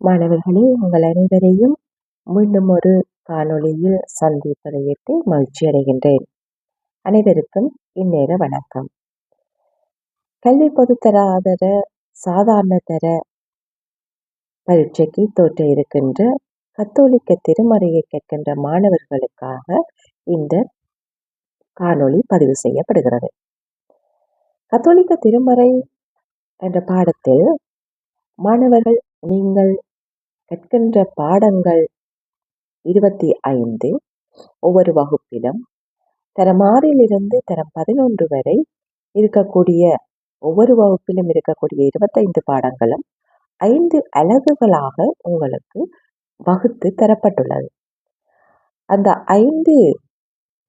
மாணவர்களே உங்கள் அனைவரையும் மீண்டும் ஒரு காணொளியில் சந்திப்பதையிட்டு மகிழ்ச்சி அடைகின்றேன். அனைவருக்கும் இந்நேர வணக்கம். கல்வி பொதுத்தராதர சாதாரண தர பரீட்சைக்கு தோற்ற இருக்கின்ற கத்தோலிக்க திருமறையை கேட்கின்ற மாணவர்களுக்காக இந்த காணொளி பதிவு செய்யப்படுகிறது. கத்தோலிக்க திருமறை என்ற பாடத்தில் மாணவர்கள் நீங்கள் கற்கின்ற பாடங்கள் இருபத்தி ஐந்து. ஒவ்வொரு வகுப்பிலும் தரம் ஆறிலிருந்து தரம் பதினொன்று வரை இருக்கக்கூடிய ஒவ்வொரு வகுப்பிலும் இருக்கக்கூடிய இருபத்தைந்து பாடங்களும் ஐந்து அலகுகளாக உங்களுக்கு வகுத்து தரப்பட்டுள்ளது. அந்த ஐந்து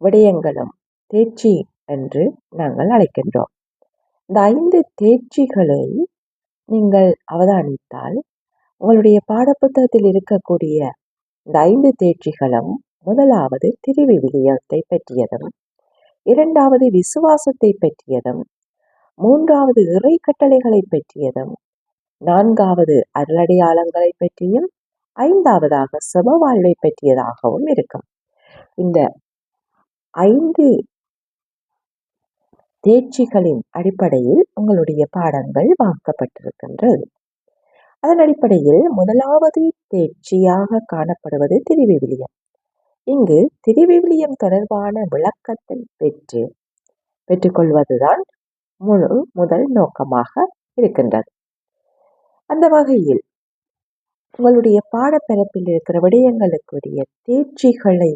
விடயங்களும் தேர்ச்சி என்று நாங்கள் அழைக்கின்றோம். இந்த ஐந்து தேர்ச்சிகளை நீங்கள் அவதானித்தால் உங்களுடைய பாடப்புத்தகத்தில் இருக்கக்கூடிய இந்த ஐந்து தேர்ச்சிகளும் முதலாவது திருவிவிலியத்தை பற்றியதும் இரண்டாவது விசுவாசத்தை பற்றியதும் மூன்றாவது இறை கட்டளைகளை பற்றியதும் நான்காவது அருளடையாளங்களை பற்றியும் ஐந்தாவதாக சம வாழ்வை பற்றியதாகவும் இருக்கும். இந்த ஐந்து தேர்ச்சிகளின் அடிப்படையில் உங்களுடைய பாடங்கள் வாங்கப்பட்டிருக்கின்றது. அதன் அடிப்படையில் முதலாவது தேர்ச்சியாக காணப்படுவது திருவிவிலியம். இங்கு திருவிவிலியம் தொடர்பான விளக்கத்தை பெற்று பெற்றுக்கொள்வதுதான் முழு முதல் நோக்கமாக இருக்கின்றது. அந்த வகையில் உங்களுடைய பாடப்பரப்பில் இருக்கிற விடயங்களுக்குரிய தேர்ச்சிகளை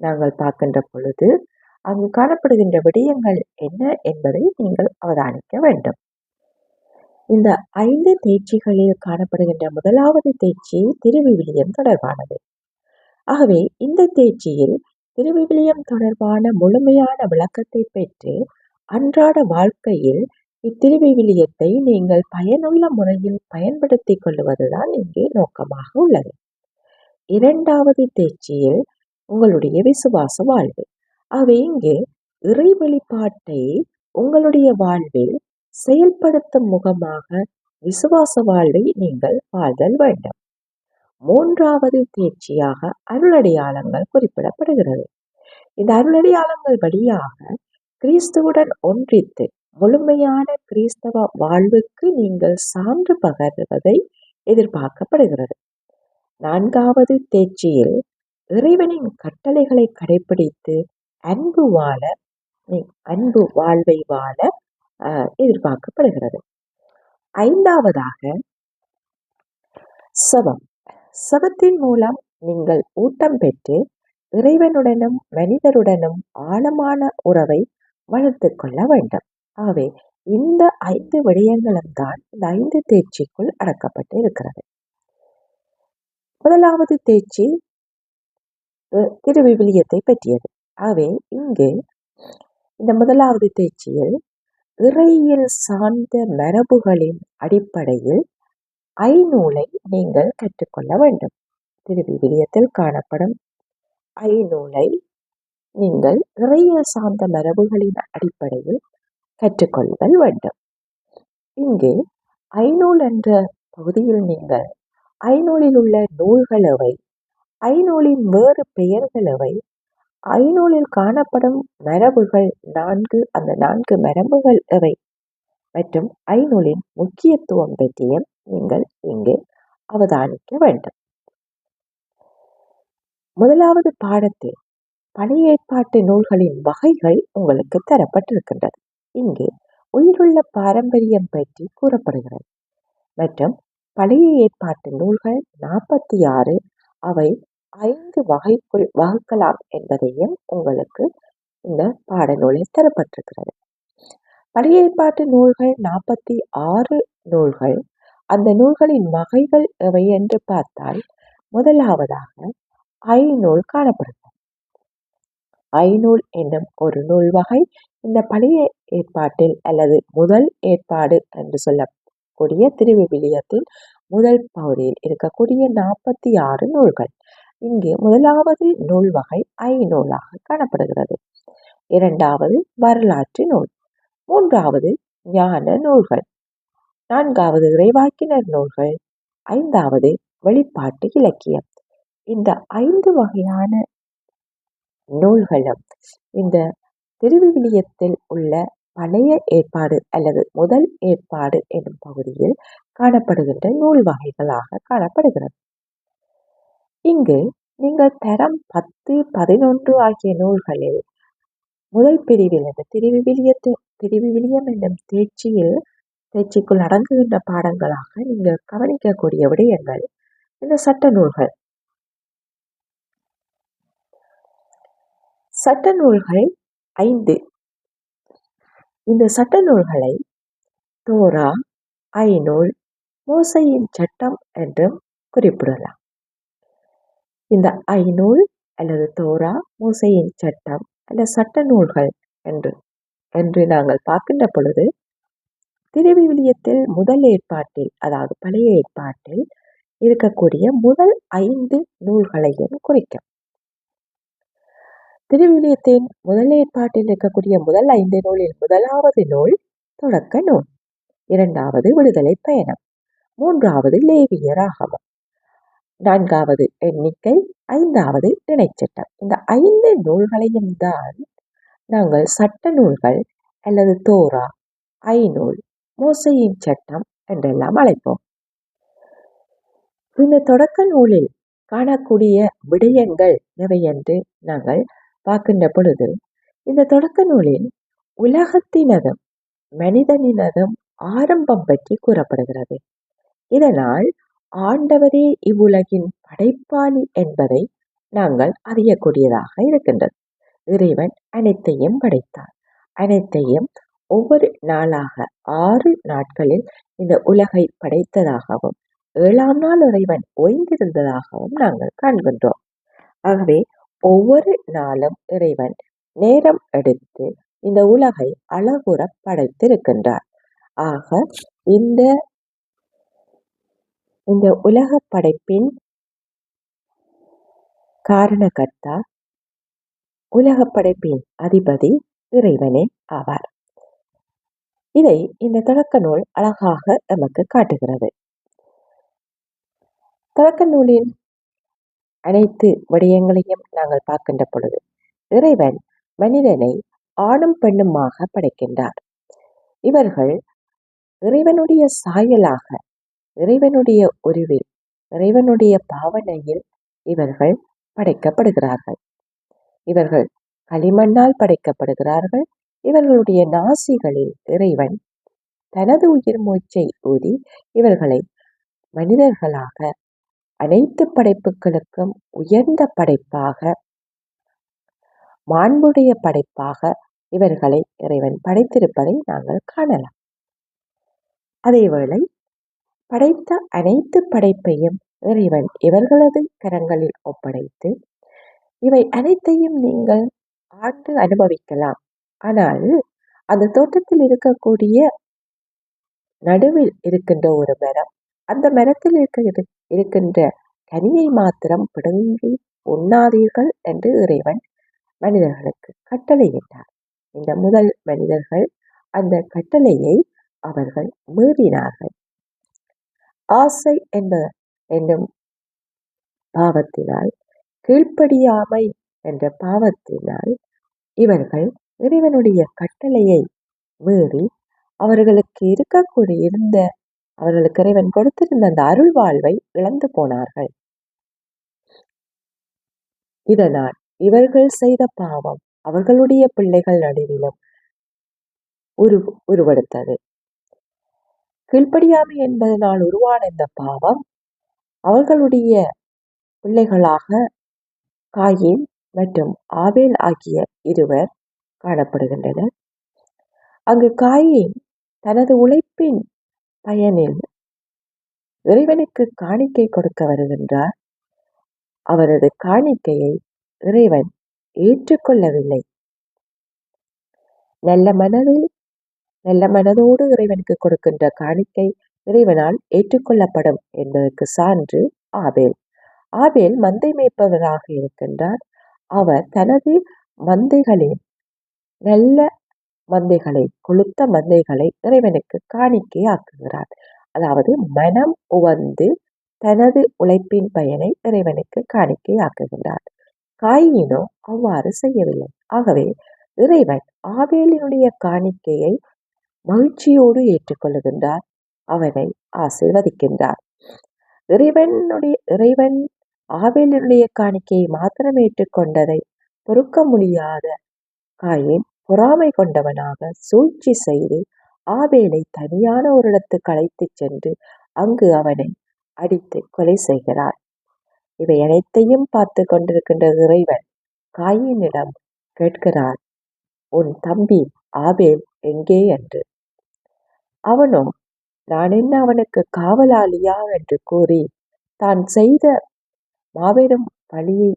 நாங்கள் பார்க்கின்ற பொழுது அங்கு காணப்படுகின்ற விடயங்கள் என்ன என்பதை நீங்கள் அவதானிக்க வேண்டும். இந்த ஐந்து தேர்ச்சிகளில் காணப்படுகின்ற முதலாவது தேர்ச்சி திருவிவிலியம் தொடர்பானது. ஆகவே இந்த தேர்ச்சியில் திருவிவிலியம் தொடர்பான முழுமையான விளக்கத்தை பெற்று அன்றாட வாழ்க்கையில் இத்திருவிவிலியத்தை நீங்கள் பயனுள்ள முறையில் பயன்படுத்திக் கொள்வதுதான் இங்கே நோக்கமாக உள்ளது. இரண்டாவது தேர்ச்சியில் உங்களுடைய விசுவாச வாழ்வு. ஆகவே இங்கு இறை வெளிப்பாட்டை உங்களுடைய வாழ்வில் செயல்படுத்தும் முகமாக விசுவாச வாழ்வை நீங்கள் வாழ்தல் வேண்டும். மூன்றாவது தேர்ச்சியாக அருளடையாளங்கள் குறிப்பிடப்படுகிறது. இந்த அருளடையாளங்கள் வழியாக கிறிஸ்துவுடன் ஒன்றித்து முழுமையான கிறிஸ்தவ வாழ்வுக்கு நீங்கள் சான்று பகர்வதை எதிர்பார்க்கப்படுகிறது. நான்காவது தேர்ச்சியில் இறைவனின் கட்டளைகளை கடைபிடித்து அன்பு வாழ அன்பு வாழ்வை வாழ எதிர்பார்க்கப்படுகிறது. ஐந்தாவதாக சவம். சவத்தின் மூலம் நீங்கள் ஊட்டம் பெற்று இறைவனுடனும் மனிதருடனும் ஆழமான உறவை வளர்த்து கொள்ள வேண்டும். ஆகவே இந்த ஐந்து விடயங்களும் தான் இந்த ஐந்து தேர்ச்சிக்குள் அடக்கப்பட்டு இருக்கிறது. முதலாவது தேர்ச்சி திருவிவிலியத்தை பற்றியது. ஆகவே இங்கு இந்த முதலாவது தேர்ச்சியில் இறையியல் சார்ந்த மரபுகளின் அடிப்படையில் ஐநூலை நீங்கள் கற்றுக்கொள்ள வேண்டும். திருவிவிலியத்தில் காணப்படும் ஐநூலை நீங்கள் இறையியல் சார்ந்த மரபுகளின் அடிப்படையில் கற்றுக்கொள்ளுதல் வேண்டும். இங்கே ஐநூல் என்ற பகுதியில் நீங்கள் ஐநூலில் உள்ள நூல்களவை ஐநூலின் வேறு பெயர்களவை ஐநூலில் காணப்படும் மரபுகள் நான்கு அந்த நான்கு மரபுகள் எவை மற்றும் ஐநூலின் முக்கியத்துவம் பற்றியும் நீங்கள் இங்கு அவதானிக்க வேண்டும். முதலாவது பாடத்தில் பழைய ஏற்பாட்டு நூல்களின் வகைகள் உங்களுக்கு தரப்பட்டிருக்கின்றது. இங்கு உயிருள்ள பாரம்பரியம் பற்றி கூறப்படுகிறது. மற்றும் பழைய ஏற்பாட்டு நூல்கள் நாற்பத்தி ஆறு அவை ஐந்து வகைக்குள் வகுக்கலாம் என்பதையும் உங்களுக்கு இந்த பாடநூலில் தரப்பட்டிருக்கிறது. பழைய ஏற்பாட்டு நூல்கள் நாற்பத்தி ஆறு நூல்கள். அந்த நூல்களின் வகைகள் எவை என்று பார்த்தால் முதலாவதாக ஐநூல் காணப்படுகிறது. ஐநூல் என்னும் ஒரு நூல் வகை இந்த பழைய ஏற்பாட்டில் அல்லது முதல் ஏற்பாடு என்று சொல்லக்கூடிய திருவிவிலியத்தின் முதல் பகுதியில் இருக்கக்கூடிய நாற்பத்தி ஆறு நூல்கள். இங்கே முதலாவது நூல் வகை ஐநூலாக காணப்படுகிறது. இரண்டாவது வரலாற்று நூல் மூன்றாவது ஞான நூல்கள் நான்காவது இறைவாக்கினர் நூல்கள் ஐந்தாவது வெளிப்பாட்டு இலக்கியம். இந்த ஐந்து வகையான நூல்களும் இந்த திருவிவிலியத்தில் உள்ள பழைய ஏற்பாடு அல்லது முதல் ஏற்பாடு என்னும் பகுதியில் காணப்படுகின்ற நூல் வகைகளாக காணப்படுகிறது. இங்கு நீங்கள் தரம் பத்து பதினொன்று ஆகிய நூல்களில் முதல் பிரிவில் இந்த திருவிவிலியத்தை திருவிவிலியம் என்னும் தேர்ச்சியில் தேர்ச்சிக்குள் அடங்குகின்ற பாடங்களாக நீங்கள் கவனிக்கக்கூடிய விடயங்கள். இந்த சட்ட நூல்கள். சட்ட நூல்கள் ஐந்து. இந்த சட்ட நூல்களை தோரா ஐநூல் மோசையின் சட்டம் என்றும் குறிப்பிடலாம். இந்த ஐநூல் அல்லது தோரா மூசையின் சட்டம் அல்ல சட்ட நூல்கள் என்று என்று நாங்கள் பார்க்கின்ற பொழுது திருவிவிலியத்தில் முதல் ஏற்பாட்டில் அதாவது பழைய ஏற்பாட்டில் இருக்கக்கூடிய முதல் ஐந்து நூல்களையும் குறிக்கும். திருவிலியத்தின் முதல் ஏற்பாட்டில் இருக்கக்கூடிய முதல் ஐந்து நூலில் முதலாவது நூல் தொடக்க நூல். இரண்டாவது விடுதலை பயணம். மூன்றாவது லேவிய ராகவம் நான்காவது எண்ணிக்கை ஐந்தாவது இணைச்சட்டம் இந்த ஐந்து நூல்களையும் தான் நாங்கள் சட்ட நூல்கள் அல்லது தோரா ஐநூல் மோசையின் சட்டம் என்றெல்லாம் அழைப்போம். இந்த தொடக்க நூலில் காணக்கூடிய விடயங்கள் எவை என்று நாங்கள் பார்க்கின்ற பொழுது இந்த தொடக்க நூலில் உலகத்தினதும் மனிதனினதும் ஆரம்பம் பற்றி கூறப்படுகிறது. இதனால் ஆண்டவரே இவ்வுலகின் படைப்பாளி என்பதை நாங்கள் அறியக்கூடியதாக இருக்கின்றது. இறைவன் அனைத்தையும் படைத்தார். அனைத்தையும் ஒவ்வொரு நாளாக ஆறு நாட்களில் இந்த உலகை படைத்ததாகவும் ஏழாம் நாள் இறைவன் ஓய்ந்திருந்ததாகவும் நாங்கள் காண்கின்றோம். ஆகவே ஒவ்வொரு நாளும் இறைவன் நேரம் எடுத்து இந்த உலகை அழகுற படைத்திருக்கின்றார். ஆக இந்த இந்த உலக படைப்பின் காரணகர்த்தா உலக படைப்பின் அதிபதி இறைவனே ஆவார். இதை இந்த தொடக்க நூல் அழகாக நமக்கு காட்டுகிறது. தொடக்க நூலின் அனைத்து விடயங்களையும் நாங்கள் பார்க்கின்ற பொழுது இறைவன் மனிதனை ஆணும் பெண்ணுமாக படைக்கின்றார். இவர்கள் இறைவனுடைய சாயலாக இறைவனுடைய உருவில் இறைவனுடைய பாவனையில் இவர்கள் படைக்கப்படுகிறார்கள். இவர்கள் களிமண்ணால் படைக்கப்படுகிறார்கள். இவர்களுடைய நாசிகளில் இறைவன் தனது உயிர் மூச்சை ஊதி இவர்களை மனிதர்களாக அனைத்து படைப்புகளுக்கும் உயர்ந்த படைப்பாக மாண்புடைய படைப்பாக இவர்களை இறைவன் படைத்திருப்பதை நாங்கள் காணலாம். அதேவேளை படைத்த அனைத்து படைப்பையும் இறைவன் இவர்களது கரங்களில் ஒப்படைத்து இவை அனைத்தையும் நீங்கள் ஆண்டு அனுபவிக்கலாம். ஆனால் அந்த தோட்டத்தில் இருக்கக்கூடிய நடுவில் இருக்கின்ற ஒரு மரம் அந்த மரத்தில் இருக்க இருக்கின்ற கனியை மாத்திரம் பிடுங்கி உண்ணாதீர்கள் என்று இறைவன் மனிதர்களுக்கு கட்டளையிட்டார். இந்த முதல் மனிதர்கள் அந்த கட்டளையை அவர்கள் மீறினார்கள். ஆசை என்ற என்னும் பாவத்தினால் கீழ்ப்படியாமை என்ற பாவத்தினால் இவர்கள் இறைவனுடைய கட்டளையை மீறி அவர்களுக்கு இருக்கக்கூடிய இருந்த அவர்களுக்கு இறைவன் கொடுத்திருந்த அந்த அருள் வாழ்வை இழந்து போனார்கள். இதனால் இவர்கள் செய்த பாவம் அவர்களுடைய பிள்ளைகள் நடுவிலும் உரு உருவெடுத்தது. கீழ்ப்படியாமை என்பதனால் உருவான இந்த பாவம் அவர்களுடைய பிள்ளைகளாக காயின் மற்றும் ஆவேல் ஆகிய இருவர் காணப்படுகின்றனர். அங்கு காயின் தனது உழைப்பின் பயனில் இறைவனுக்கு காணிக்கை கொடுக்க வருகின்றார். அவரது காணிக்கையை இறைவன் ஏற்றுக்கொள்ளவில்லை. நல்ல மனதில் நல்ல மனதோடு இறைவனுக்கு கொடுக்கின்ற காணிக்கை இறைவனால் ஏற்றுக்கொள்ளப்படும் என்பதற்கு சான்று ஆபேல். ஆபேல் மந்தை மேய்ப்பவராக இருக்கின்றார் அவர் தனது மந்தைகளின் நல்ல மந்தைகளை கொளுத்த மந்தைகளை இறைவனுக்கு காணிக்கை ஆக்குகிறார் அதாவது மனம் உவந்து தனது உழைப்பின் பயனை இறைவனுக்கு காணிக்கையாக்குகிறார். காயினோ அவ்வாறு செய்யவில்லை. ஆகவே இறைவன் ஆவேலினுடைய காணிக்கையை மகிழ்ச்சியோடு ஏற்றுக்கொள்ளுகின்றார் அவனை ஆசீர்வதிக்கின்றார். இறைவனுடைய இறைவன் ஆவேலினுடைய காணிக்கையை மாத்திரம் ஏற்றுக்கொண்டதை பொறுக்க முடியாத காயின் பொறாமை கொண்டவனாக சூழ்ச்சி செய்து ஆவேலை தனியான ஒரு இடத்துக்கு அழைத்து சென்று அங்கு அவனை அடித்து கொலை செய்கிறார். இவை அனைத்தையும் பார்த்து கொண்டிருக்கின்ற இறைவன் காயினிடம் கேட்கிறார் உன் தம்பி ஆபேல் எங்கே? என்று. அவனோ நான் என்ன அவனுக்கு காவலாளியா? என்று கூறி தான் செய்த மாபெரும் பழியை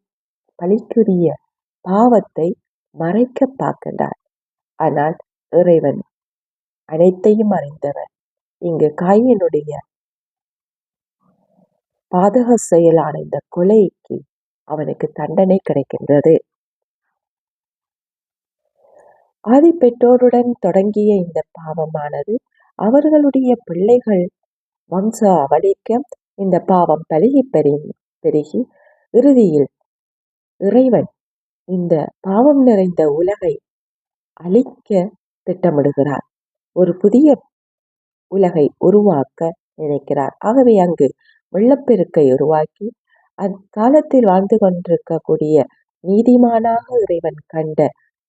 பழிக்குரிய பாவத்தை மறைக்க பார்க்கின்றார். ஆனால் இறைவன் அனைத்தையும் அறிந்தவர் இங்கு காயினுடைய பாதக செயலான இந்த கொலைக்கு அவனுக்கு தண்டனை கிடைக்கின்றது. ஆதி பெற்றோருடன் தொடங்கிய இந்த பாவமானது அவர்களுடைய பிள்ளைகள். வம்ச அவளிக்க இந்த பாவம் பழகி பெருகி பெருகி இறுதியில் இறைவன் இந்த பாவம் நிறைந்த உலகை அழிக்க திட்டமிடுகிறார். ஒரு புதிய உலகை உருவாக்க நினைக்கிறார். ஆகவே அங்கு வெள்ளப்பெருக்கை உருவாக்கி அக்காலத்தில் வாழ்ந்து கொண்டிருக்கக்கூடிய நீதிமானாக இறைவன் கண்ட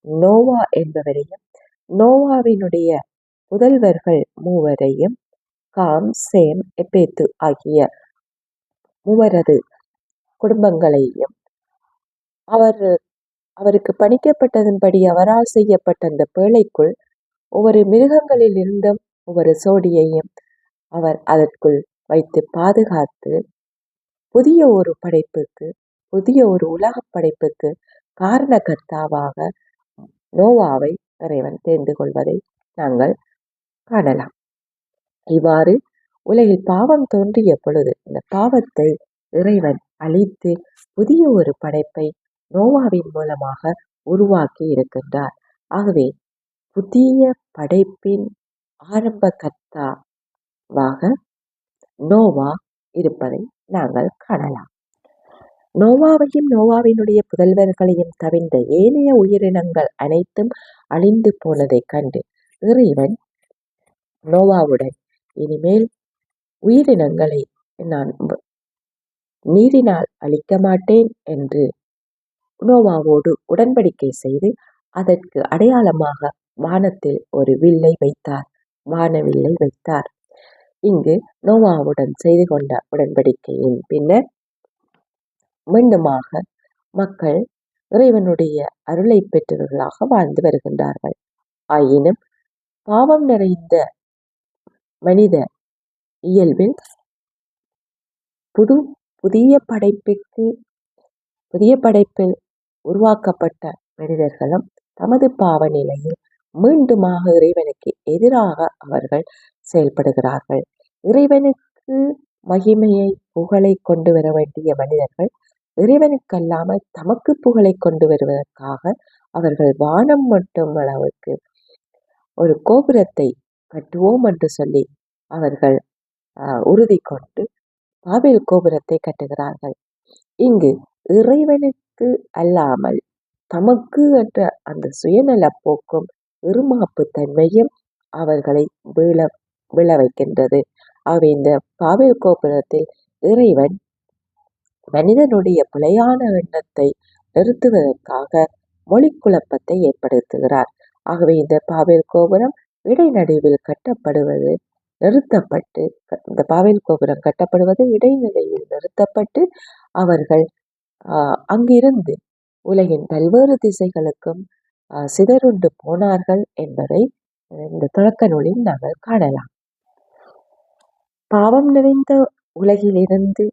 நோவா என்பவரையும் நோவாவினுடைய புதல்வர்கள் மூவரையும் காம் சேம் எப்பேத்து ஆகிய மூவரது குடும்பங்களையும் அவர் அவருக்கு பணிக்கப்பட்டதன்படி அவரால் செய்யப்பட்ட அந்த பேழைக்குள் ஒவ்வொரு மிருகங்களில் இருந்தும் ஒவ்வொரு சோடியையும் அவர் அதற்குள் வைத்து பாதுகாத்து புதிய ஒரு படைப்புக்கு புதிய ஒரு உலக படைப்புக்கு காரணகர்த்தாவாக நோவாவை இறைவன் தெரிந்து கொள்வதை நாங்கள் காணலாம். இவ்வாறு உலகில் பாவம் தோன்றிய பொழுது இந்த பாவத்தை இறைவன் அழித்து புதிய ஒரு படைப்பை நோவாவின் மூலமாக உருவாக்கி இருக்கின்றார். ஆகவே புதிய படைப்பின் ஆரம்ப கர்த்தாவாக நோவா இருப்பதை நாங்கள் காணலாம். நோவாவையும் நோவாவினுடைய புதல்வர்களையும் தவிர்ந்த ஏனைய உயிரினங்கள் அனைத்தும் அழிந்து போனதைக் கண்டு இறைவன் நோவாவுடன் இனிமேல் உயிரினங்களை நான் நீரினால் அழிக்க மாட்டேன் என்று நோவாவோடு உடன்படிக்கை செய்து அதற்கு அடையாளமாக வானத்தில் ஒரு வில்லை வைத்தார். வானவில்லை வைத்தார். இங்கு நோவாவுடன் செய்து கொண்ட உடன்படிக்கையின் பின்னர் மீண்டுமாக மக்கள் இறைவனுடைய அருளை பெற்றவர்களாக வாழ்ந்து வருகின்றார்கள். ஆயினும் பாவம் நிறைந்த மனித இயல்பில் புது புதிய படைப்புக்கு புதிய படைப்பில் உருவாக்கப்பட்ட மனிதர்களும் தமது பாவ நிலையில் மீண்டுமாக இறைவனுக்கு எதிராக அவர்கள் செயல்படுகிறார்கள். இறைவனுக்கு மகிமையை புகழை கொண்டு வர வேண்டிய மனிதர்கள் இறைவனுக்கல்லாமல் தமக்கு புகழை கொண்டு வருவதற்காக அவர்கள் வானம் மட்டும் அளவுக்கு ஒரு கோபுரத்தை கட்டுவோம் என்று சொல்லி அவர்கள் உறுதி கொண்டு பாபில் கோபுரத்தை கட்டுகிறார்கள். இங்கு இறைவனுக்கு அல்லாமல் தமக்கு என்ற அந்த சுயநல போக்கும் இருமாப்பு தன்மையும் அவர்களை வீழ விழ வைக்கின்றது. ஆகவே இந்த பாபில் கோபுரத்தில் இறைவன் மனிதனுடைய பிழையான எண்ணத்தை நிறுத்துவதற்காக மொழி குழப்பத்தை ஏற்படுத்துகிறார். ஆகவே இந்த பாபேல் கோபுரம் இடைநடுவில் கட்டப்படுவது நிறுத்தப்பட்டு இந்த பாவேல் கோபுரம் கட்டப்படுவது இடைநிலையில் நிறுத்தப்பட்டு அவர்கள் அங்கிருந்து உலகின் பல்வேறு திசைகளுக்கும் சிதறுண்டு போனார்கள் என்பதை இந்த தொடக்க நூலில் நாங்கள் காணலாம். பாவம் நிறைந்த உலகிலிருந்து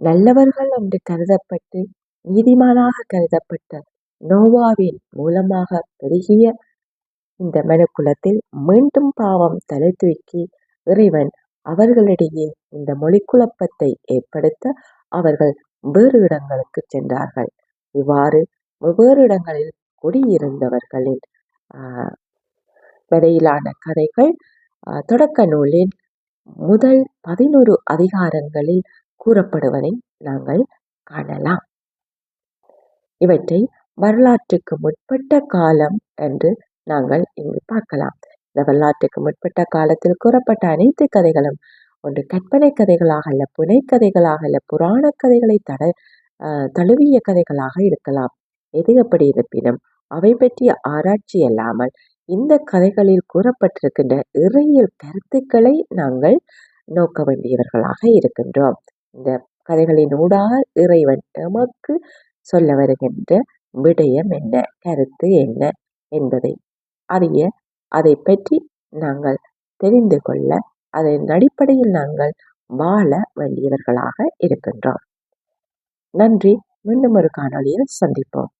நல்லவர்கள் என்று கருதப்பட்டு நீதிமானாக கருதப்பட்ட நோவாவின் மூலமாக பெருகிய இந்த மனுக்குலத்தில் மீண்டும் பாவம் தலை தூக்கி இறைவன் அவர்களிடையே இந்த மொழி குழப்பத்தை ஏற்படுத்த அவர்கள் வேறு இடங்களுக்கு சென்றார்கள். இவ்வாறு வெவ்வேறு இடங்களில் குடியிருந்தவர்களின் வரையிலான கதைகள் தொடக்க நூலின் முதல் பதினொரு அதிகாரங்களில் கூறப்படுவதை நாங்கள் காணலாம். இவற்றை வரலாற்றுக்கு முற்பட்ட காலம் என்று நாங்கள் இங்கு பார்க்கலாம். இந்த வரலாற்றுக்கு முற்பட்ட காலத்தில் கூறப்பட்ட அனைத்து கதைகளும் ஒன்று கற்பனை கதைகளாக அல்ல புனைக்கதைகளாக அல்ல புராண கதைகளை தட தழுவிய கதைகளாக இருக்கலாம். எது எப்படி இருப்பினும் அவை பற்றிய ஆராய்ச்சி அல்லாமல் இந்த கதைகளில் கூறப்பட்டிருக்கின்ற இறையியல் கருத்துக்களை நாங்கள் நோக்க வேண்டியவர்களாக இருக்கின்றோம். இந்த கதைகளின் ஊடாக இறைவன் எமக்கு சொல்ல வருகின்ற விடயம் என்ன கருத்து என்ன என்பதை அறிய அதை பற்றி நாங்கள் தெரிந்து கொள்ள அதன் அடிப்படையில் நாங்கள் வாழ வேண்டியவர்களாக இருக்கின்றோம். நன்றி. மீண்டும் ஒரு காணொளியில் சந்திப்போம்.